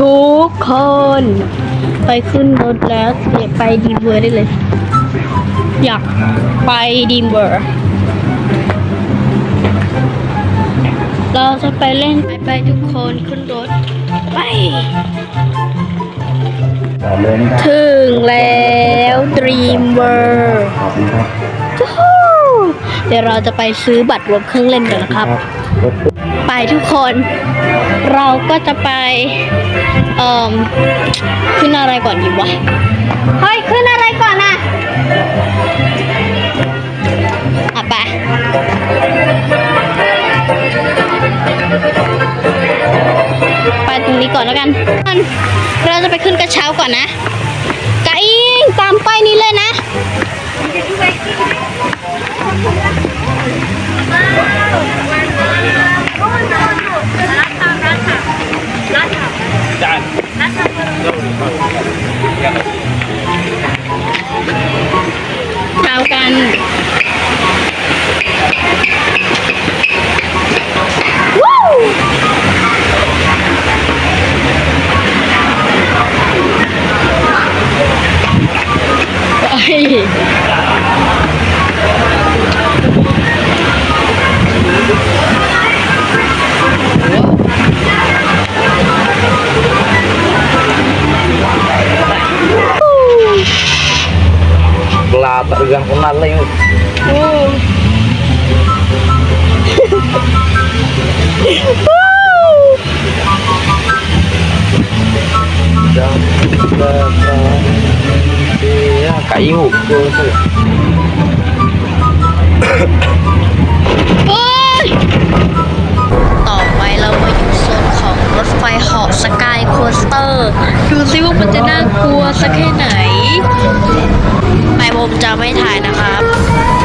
ทุกคน ไปขึ้นรถแล้วเดี๋ยวไปดีมเวอร์ได้เลย อยากไปดีมเวอร์เราจะไปเล่นไปไปทุกคนขึ้นรถไปต่อเลยนะครับถึงแล้วด e ีมเวอร์ขอบคุณครับเดี๋ยวเราจะไปซื้อบัตรรวมเครื่องเล่นกันนะครับรถตู้ ไปทุกคน เราก็จะไปเอ่อขึ้นอะไรก่อนดีวะเฮ้ยขึ้นอะไรก่อนน่ะอะไปไปตรงนี้ก่อนแล้วกัน เราจะไปขึ้นกระเช้าก่อนนะกะอิงตามป้ายนี้เลยนะ เช้า ปลาเบียไก่หุบตัวสิโอ๊ยต่อไปเรามาอยู่โซนของรถไฟเหาะสกายโคสเตอร์ ดูซิว่ามันจะน่ากลัวสักแค่ไหน ผมจะไม่ถ่ายนะครับ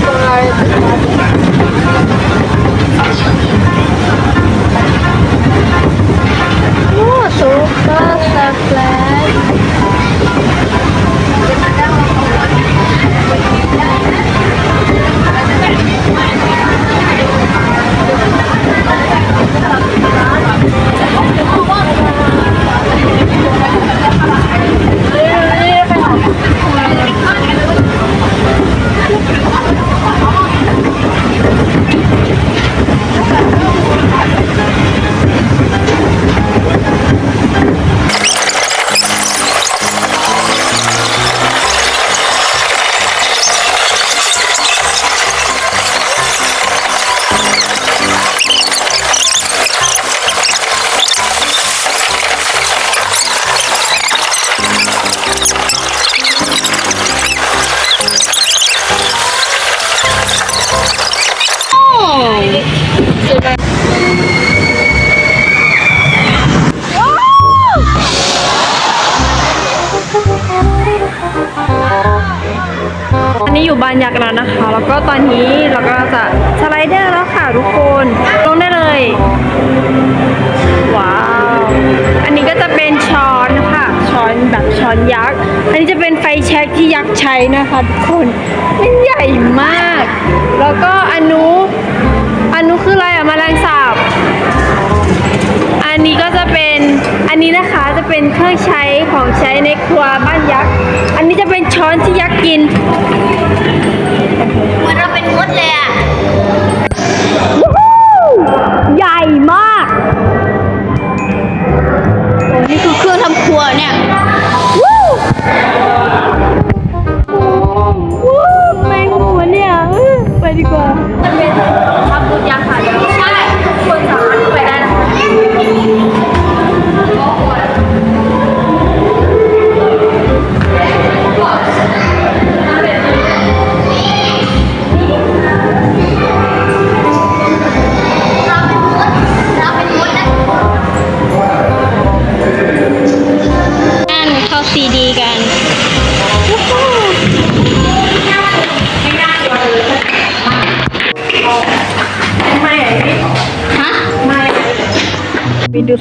เว ใช้นะคะทุกคนมันใหญ่มาก แล้วก็อนนู้อันนู้คืออะไรอะมาแมลงสาบ อันนี้ก็จะเป็นอันนี้นะคะจะเป็นเครื่องใช้ของใช้ในครัวบ้านยักษ์ อันนี้จะเป็นช้อนที่ยักษ์กินเหมือนเราเป็นมดเลยอะ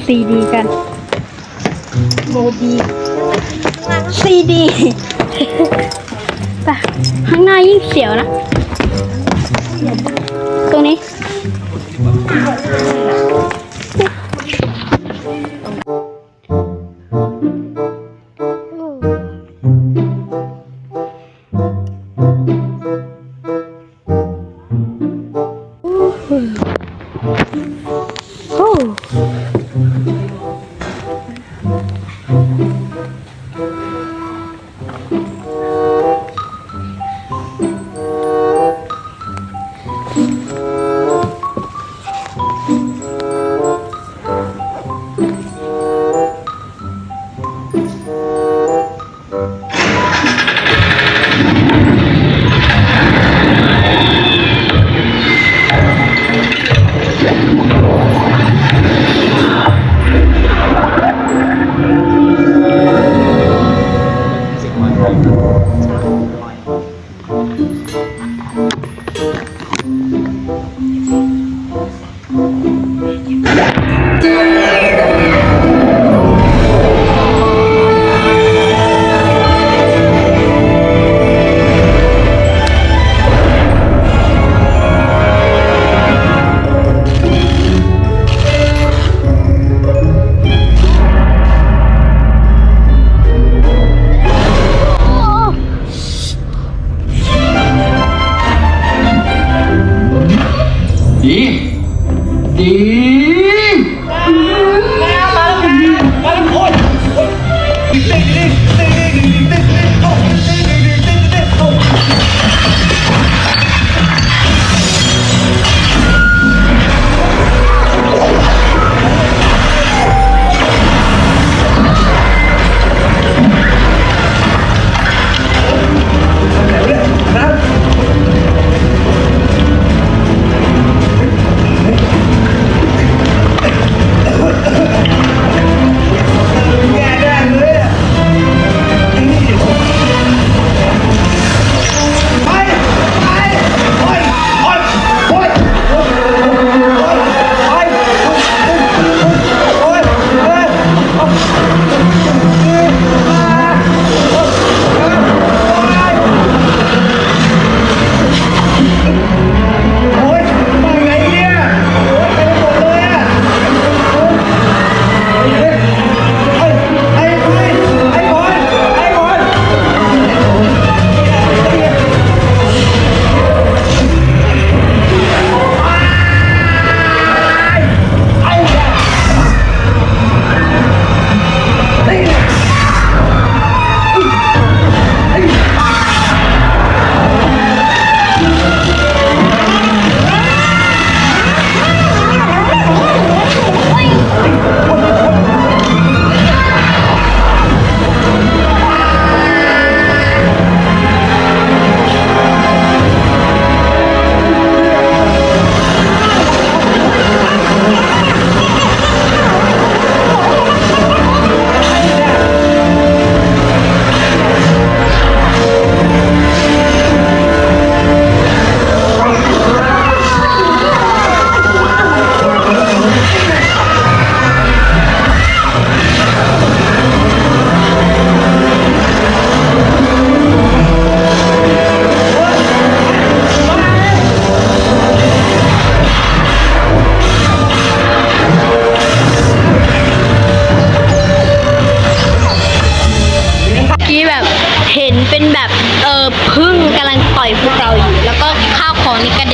ซีดีกันโมบีซีดีไปข้างหน้ายิ่งเสียวนะตรงนี้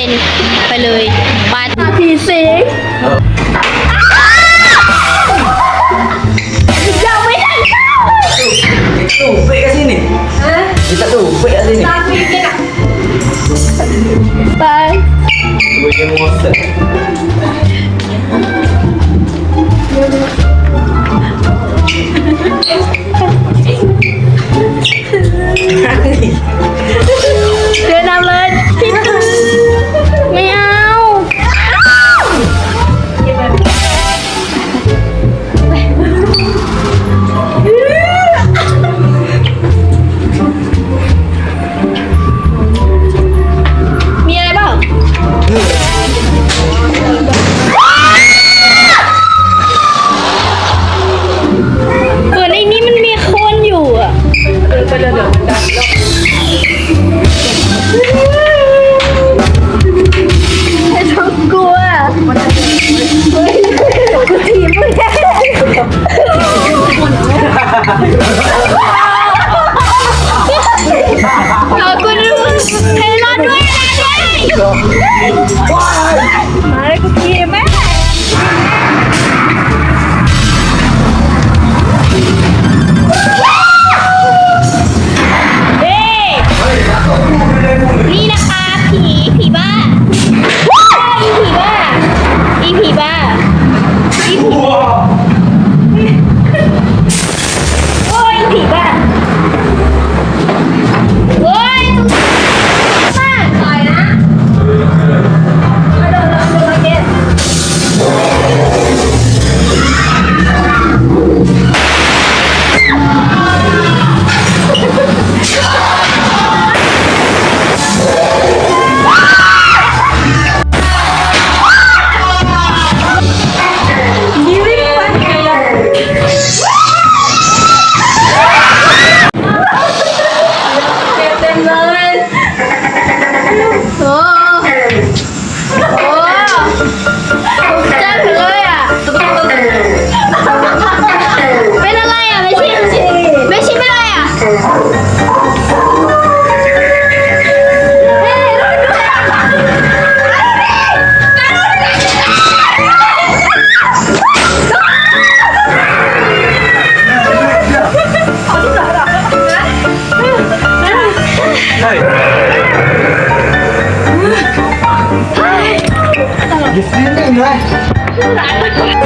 เป็นไปเลยบายนาทีสิยังไม่ทันเข้า Itu fake kat sini. Ha? Kita tu fake kat sini. Tapi dia nak. Bye. Boleh mosek.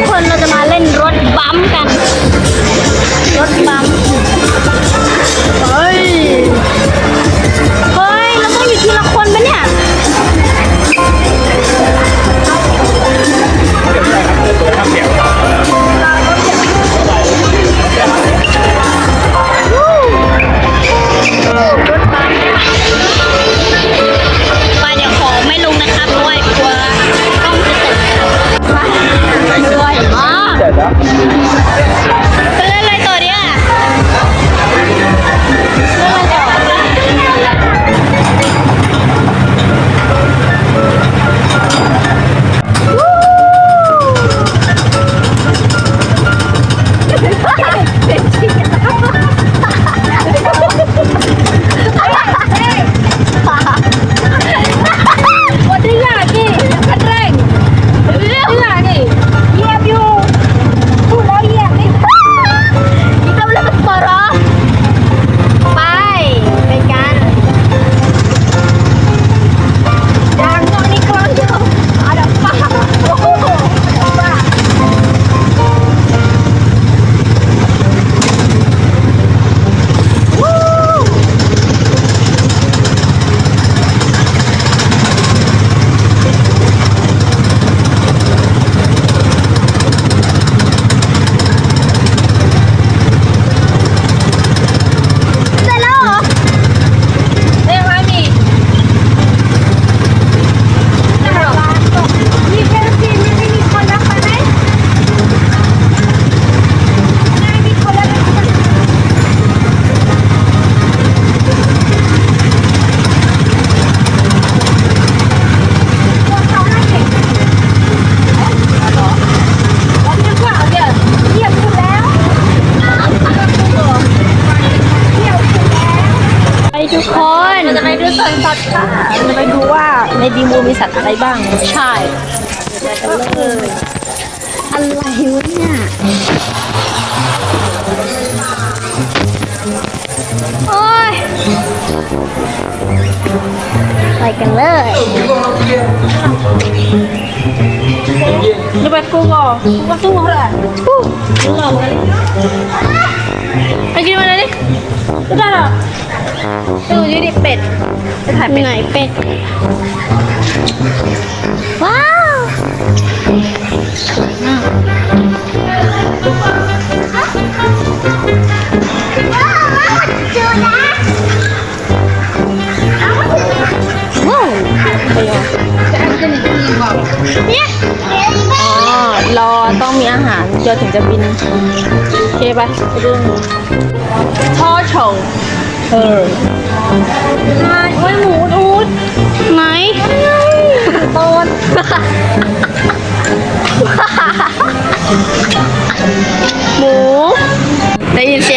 คนเราจะมาเล่นรถบัมกัน รถบัม มา ดีมูมีสัตว์อะไรบ้าง ใช่ไปกันเลยอะไรวะเนี่ยโอ้ยไปกันเลยดูไปกูก่อนกูสู้เขาแหละกูหลอกเลยไปกินมาเลยดิได้หรอ ดูยูดิเป็ดจะถ่ายเป็ดไหนเป็ด ว้าวว้าวเนี่ยอ๋อรอต้องมีอาหารเดี๋ยวถึงจะบิน โอเคไปไปดูช่อโฉง เออมาโอ้ยหมูอูดไหมตอนหมูได้ยินเสียง